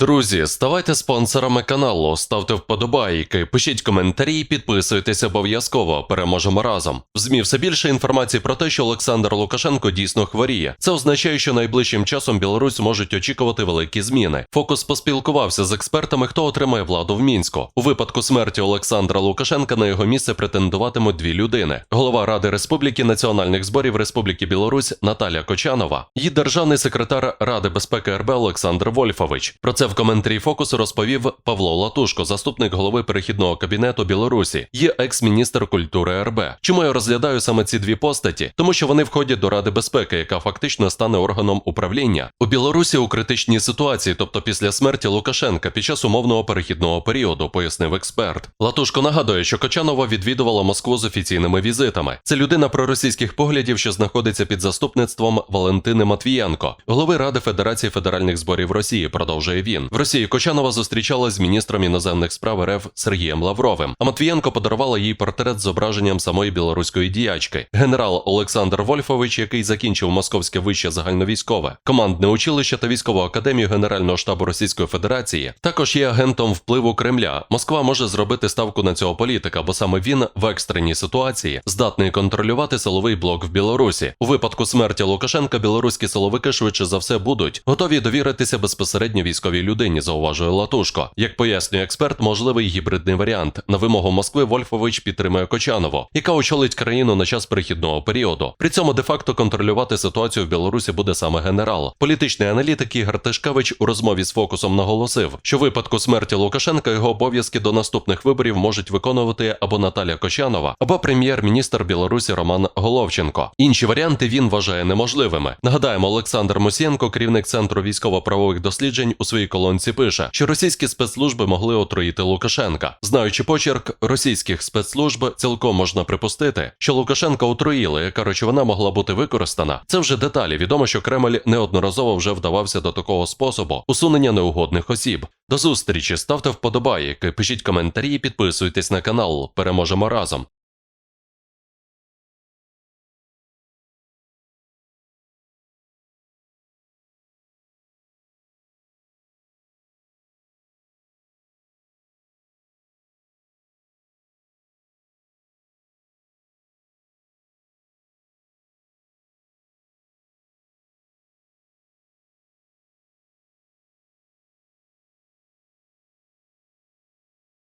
Друзі, ставайте спонсорами каналу, ставте вподобайки, пишіть коментарі, підписуйтесь обов'язково. Переможемо разом. В ЗМІ все більше інформації про те, що Олександр Лукашенко дійсно хворіє. Це означає, що найближчим часом Білорусь можуть очікувати великі зміни. Фокус поспілкувався з експертами, хто отримає владу в мінську. У випадку смерті Олександра Лукашенка на його місце претендуватимуть дві людини: голова Ради Республіки національних зборів Республіки Білорусь Наталя Кочанова і державний секретар Ради безпеки РБ Олександр Вольфович. Про це в коментарі фокусу розповів Павло Латушко, заступник голови перехідного кабінету Білорусі, і екс-міністр культури РБ. Чому я розглядаю саме ці дві постаті? Тому що вони входять до Ради безпеки, яка фактично стане органом управління у Білорусі у критичній ситуації, тобто після смерті Лукашенка під час умовного перехідного періоду, пояснив експерт. Латушко нагадує, що Кочанова відвідувала Москву з офіційними візитами. Це людина проросійських поглядів, що знаходиться під заступництвом Валентини Матвієнко, голови Ради Федерації федеральних зборів Росії. Продовжує він в Росії. Кочанова зустрічалась з міністром іноземних справ РФ Сергієм Лавровим. А Матвієнко подарувала їй портрет з зображенням самої білоруської діячки. Генерал Олександр Вольфович, який закінчив Московське вище загальновійськове, командне училище та військову академію Генерального штабу Російської Федерації, також є агентом впливу Кремля. Москва може зробити ставку на цього політика, бо саме він в екстреній ситуації здатний контролювати силовий блок в Білорусі. У випадку смерті Лукашенка білоруські силовики швидше за все будуть готові довіритися безпосередньо військовій людині, зауважує Латушко. Як пояснює експерт, можливий гібридний варіант. На вимогу Москви Вольфович підтримує Кочанову, яка очолить країну на час перехідного періоду. При цьому де-факто контролювати ситуацію в Білорусі буде саме генерал. Політичний аналітик Ігор Тишкевич у розмові з фокусом наголосив, що в випадку смерті Лукашенка його обов'язки до наступних виборів можуть виконувати або Наталя Кочанова, або прем'єр-міністр Білорусі Роман Головченко. Інші варіанти він вважає неможливими. Нагадаємо, Олександр Мусієнко, керівник центру військово-правових досліджень, у своїй колонці пише, що російські спецслужби могли отруїти Лукашенка. Знаючи почерк російських спецслужб, цілком можна припустити, що Лукашенка отруїли, яка речовина могла бути використана. Це вже деталі. Відомо, що Кремль неодноразово вже вдавався до такого способу усунення неугодних осіб. До зустрічі, ставте вподобайки, пишіть коментарі, підписуйтесь на канал. Переможемо разом.